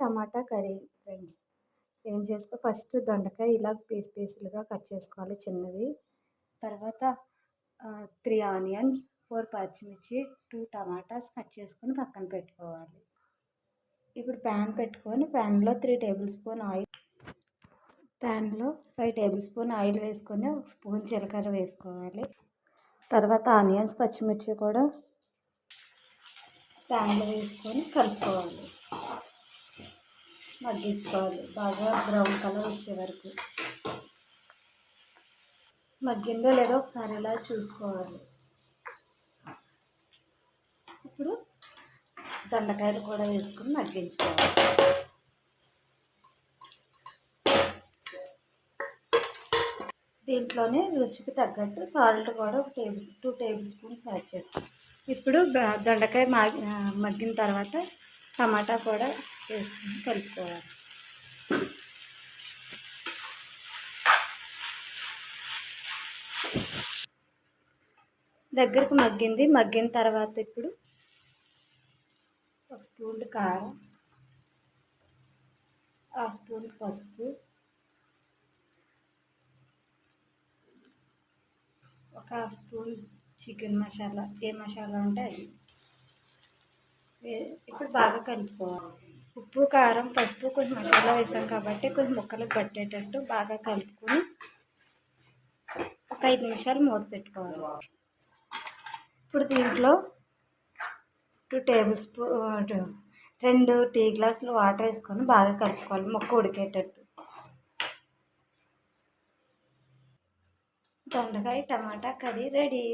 టమాటా curry friends ఏం చేసుకో first దొండకాయ ఇలా పీస్ పీసులుగా కట్ చేసుకోవాలి చిన్నవి. తర్వాత త్రీ ఆనియన్స్ ఫోర్ పచ్చిమిర్చి టూ టమాటాస్ కట్ చేసుకొని పక్కన పెట్టుకోవాలి. ఇప్పుడు ప్యాన్ పెట్టుకొని ప్యాన్లో త్రీ టేబుల్ స్పూన్ ఆయిల్ ప్యాన్లో ఫైవ్ టేబుల్ స్పూన్ ఆయిల్ వేసుకొని ఒక స్పూన్ జీలకర్ర వేసుకోవాలి. తర్వాత ఆనియన్స్ పచ్చిమిర్చి కూడా ప్యాన్లో వేసుకొని కలుపుకోవాలి. మగ్గించుకోవాలి. బాగా బ్రౌన్ కలర్ వచ్చే వరకు. మగ్గిందో లేదో ఒకసారి ఇలా చూసుకోవాలి. ఇప్పుడు దొండకాయలు కూడా వేసుకొని మగ్గించుకోవాలి. దీంట్లోనే రుచికి తగ్గట్టు సాల్ట్ కూడా ఒక table two table spoons add చేసుకోవాలి ఇప్పుడు దొండకాయ మాగి మగ్గిన తర్వాత టమాటా కూడా వేసుకొని కలుపుకోవాలి. దగ్గరకు మగ్గింది. మగ్గిన తర్వాత ఇప్పుడు ఒక స్పూన్ కారం ఆ స్పూన్ పసుపు ఒక హాఫ్ స్పూన్ చికెన్ మసాలా. ఏ మసాలా ఉంటే అది. ఇప్పుడు బాగా కలుపుకోవాలి. ఉప్పు కారం పసుపు కొంచెం మసాలా వేసాం కాబట్టి కొంచెం ముక్కలకు పట్టేటట్టు బాగా కలుపుకొని ఒక ఐదు నిమిషాలు మూత పెట్టుకోవాలి. ఇప్పుడు దీంట్లో టూ టేబుల్ స్పూన్ రెండు టీ గ్లాసులు వాటర్ వేసుకొని బాగా కలుపుకోవాలి ముక్క ఉడికేటట్టు. దొండకాయ టమాటా కర్రీ రెడీ.